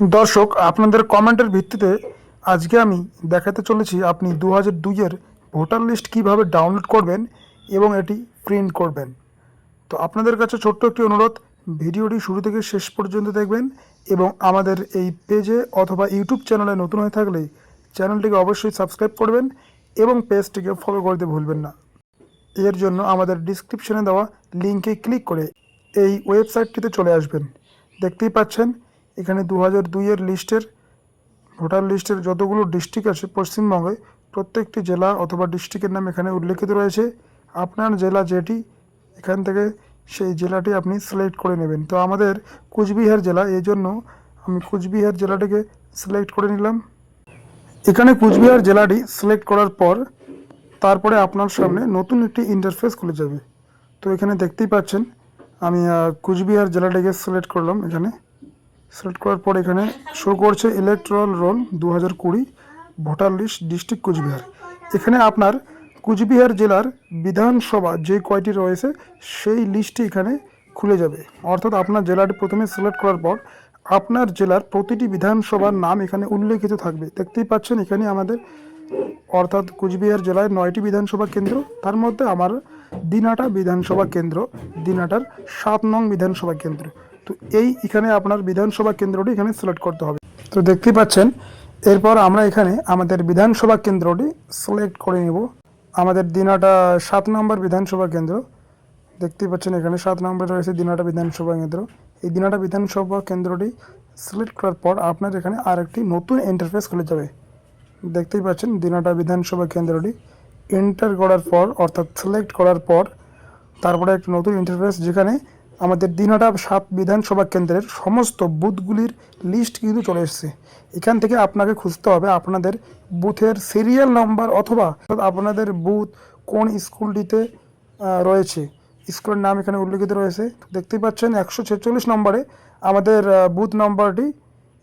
দর্শক, আপনাদের কমেন্টের ভিত্তিতে আজকে আমি দেখাতে চলেছি আপনি দু হাজার দুইয়ের ভোটার লিস্ট কীভাবে ডাউনলোড করবেন এবং এটি প্রিন্ট করবেন। তো আপনাদের কাছে ছোট্ট একটি অনুরোধ, ভিডিওটি শুরু থেকে শেষ পর্যন্ত দেখবেন এবং আমাদের এই পেজে অথবা ইউটিউব চ্যানেলে নতুন হয়ে থাকলে চ্যানেলটিকে অবশ্যই সাবস্ক্রাইব করবেন এবং পেজটিকে ফলো করতে ভুলবেন না। এর জন্য আমাদের ডিসক্রিপশনে দেওয়া লিঙ্কে ক্লিক করে এই ওয়েবসাইটটিতে চলে আসবেন। দেখতেই পাচ্ছেন এখানে দু হাজার দুইয়ের লিস্টের, ভোটার লিস্টের যতগুলো ডিস্ট্রিক্ট আছে পশ্চিমবঙ্গে, প্রত্যেকটি জেলা অথবা ডিস্ট্রিক্টের নাম এখানে উল্লেখিত রয়েছে। আপনার জেলা যেটি, এখান থেকে সেই জেলাটি আপনি সিলেক্ট করে নেবেন। তো আমাদের কুচবিহার জেলা, এই জন্য আমি কুচবিহার জেলাটিকে সিলেক্ট করে নিলাম। এখানে কুচবিহার জেলাটি সিলেক্ট করার পর, তারপরে আপনার সামনে নতুন একটি ইন্টারফেস খুলে যাবে। তো এখানে দেখতেই পাচ্ছেন, আমি কুচবিহার জেলাটিকে সিলেক্ট করলাম এখানে। সিলেক্ট করার পর এখানে শো করছে ইলেকট্রাল রোল দু হাজার কুড়ি ভোটার লিস্ট ডিস্ট্রিক্ট কুচবিহার। এখানে আপনার কুচবিহার জেলার বিধানসভা যে কয়টি রয়েছে সেই লিস্টটি এখানে খুলে যাবে। অর্থাৎ আপনার জেলাটি প্রথমে সিলেক্ট করার পর আপনার জেলার প্রতিটি বিধানসভার নাম এখানে উল্লেখিত থাকবে। দেখতেই পাচ্ছেন এখানে আমাদের অর্থাৎ কুচবিহার জেলায় নয়টি বিধানসভা কেন্দ্র, তার মধ্যে আমার দিনাটা বিধানসভা কেন্দ্র, দিনাটার সাত নং বিধানসভা কেন্দ্র। তো এই এখানে আপনার বিধানসভা কেন্দ্রটি এখানে সিলেক্ট করতে হবে। তো দেখতেই পাচ্ছেন, এরপর আমরা এখানে আমাদের বিধানসভা কেন্দ্রটি সিলেক্ট করে নেব। আমাদের দিনাটা সাত নম্বর বিধানসভা কেন্দ্র। দেখতেই পাচ্ছেন এখানে সাত নম্বরে রয়েছে দিনাটা বিধানসভা কেন্দ্র। এই দিনাটা বিধানসভা কেন্দ্রটি সিলেক্ট করার পর আপনার এখানে আরেকটি নতুন ইন্টারফেস খুলে যাবে। দেখতেই পাচ্ছেন দিনাটা বিধানসভা কেন্দ্রটি। এন্টার করার পর, অর্থাৎ সিলেক্ট করার পর, তারপরে একটা নতুন ইন্টারফেস যেখানে আমাদের দিনাটা সাত বিধানসভা কেন্দ্রের সমস্ত বুথগুলির লিস্ট কিন্তু চলে এসেছে। এখান থেকে আপনাকে খুঁজতে হবে আপনাদের বুথের সিরিয়াল নাম্বার অথবা আপনাদের বুথ কোন স্কুলটিতে রয়েছে। স্কুলের নাম এখানে উল্লেখিত রয়েছে। দেখতেই পাচ্ছেন একশো ছেচল্লিশ নম্বরে আমাদের বুথ নাম্বারটি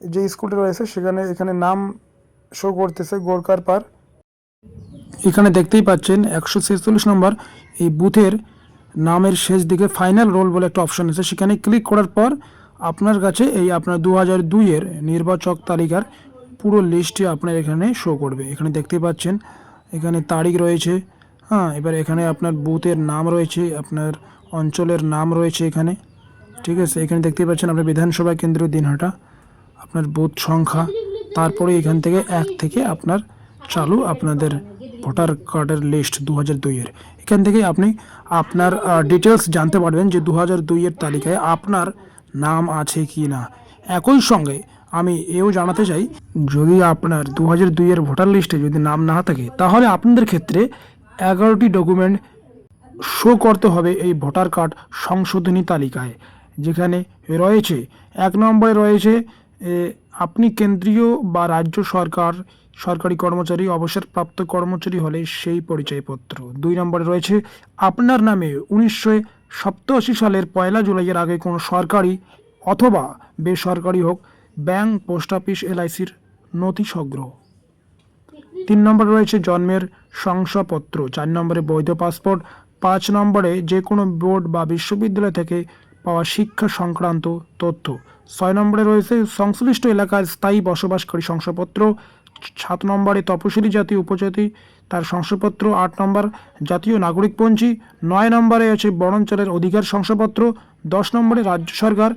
যে স্কুলটি রয়েছে সেখানে এখানে নাম শো করতেছে গোরকার পার। এখানে দেখতেই পাচ্ছেন একশো ছেচল্লিশ নম্বর এই বুথের নামের শেষ দিকে ফাইনাল রোল বলে একটা অপশন আছে। সেখানে ক্লিক করার পর আপনার কাছে এই আপনার দু হাজার দুইয়ের নির্বাচক তালিকার পুরো লিস্টটি আপনার এখানে শো করবে। এখানে দেখতে পাচ্ছেন, এখানে তারিখ রয়েছে হ্যাঁ এবার এখানে আপনার বুথের নাম রয়েছে, আপনার অঞ্চলের নাম রয়েছে এখানে, ঠিক আছে? এখানে দেখতে পাচ্ছেন আপনার বিধানসভা কেন্দ্র দিনহাটা, আপনার বুথ সংখ্যা, তারপরে এখান থেকে এক থেকে আপনার চালু আপনাদের ভোটার কার্ডের লিস্ট দু হাজার দুইয়ের। এখান থেকে আপনি আপনার ডিটেলস জানতে পারবেন যে দু হাজার দুইয়ের তালিকায় আপনার নাম আছে কি না। একই সঙ্গে আমি এও জানাতে চাই, যদি আপনার দু হাজার দুইয়ের ভোটার লিস্টে যদি নাম না থাকে, তাহলে আপনাদের ক্ষেত্রে এগারোটি ডকুমেন্ট শো করতে হবে এই ভোটার কার্ড সংশোধনী তালিকায়, যেখানে রয়েছে, এক নম্বরে রয়েছে আপনি কেন্দ্রীয় বা রাজ্য সরকার, সরকারি কর্মচারী, অবসরপ্রাপ্ত কর্মচারী হলে সেই পরিচয়পত্র। দুই নম্বরে রয়েছে, আপনার নামে উনিশশো সপ্তাশি সালের পয়লা জুলাইয়ের আগে কোনো সরকারি অথবা বেসরকারি হোক ব্যাংক, পোস্ট অফিস, এলআইসির নথি সংগ্রহ তিন নম্বরে রয়েছে, জন্মের শংসাপত্র। চার নম্বরে বৈধ পাসপোর্ট। পাঁচ নম্বরে যে কোনো বোর্ড বা বিশ্ববিদ্যালয় থেকে পাওয়া শিক্ষা সংক্রান্ত তথ্য। ছয় নম্বরে রয়েছে, সংশ্লিষ্ট এলাকার স্থায়ী বসবাসকারী শংসাপত্র, সাত নম্বরে তপশিলি জাতি উপজাতি, তার শংসাপত্র, আট নম্বর জাতীয় নাগরিকপঞ্জি, নয় নম্বরে আছে বনাঞ্চলের অধিকার শংসাপত্র, দশ নম্বরে রাজ্য সরকার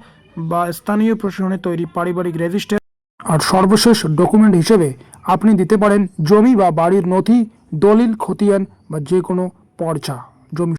বা স্থানীয় প্রশাসনের তৈরি পারিবারিক রেজিস্টার। আর সর্বশেষ ডকুমেন্ট হিসেবে আপনি দিতে পারেন জমি বা বাড়ির নথি, দলিল, খতিয়ান বা যে কোনো পর্চা। জমি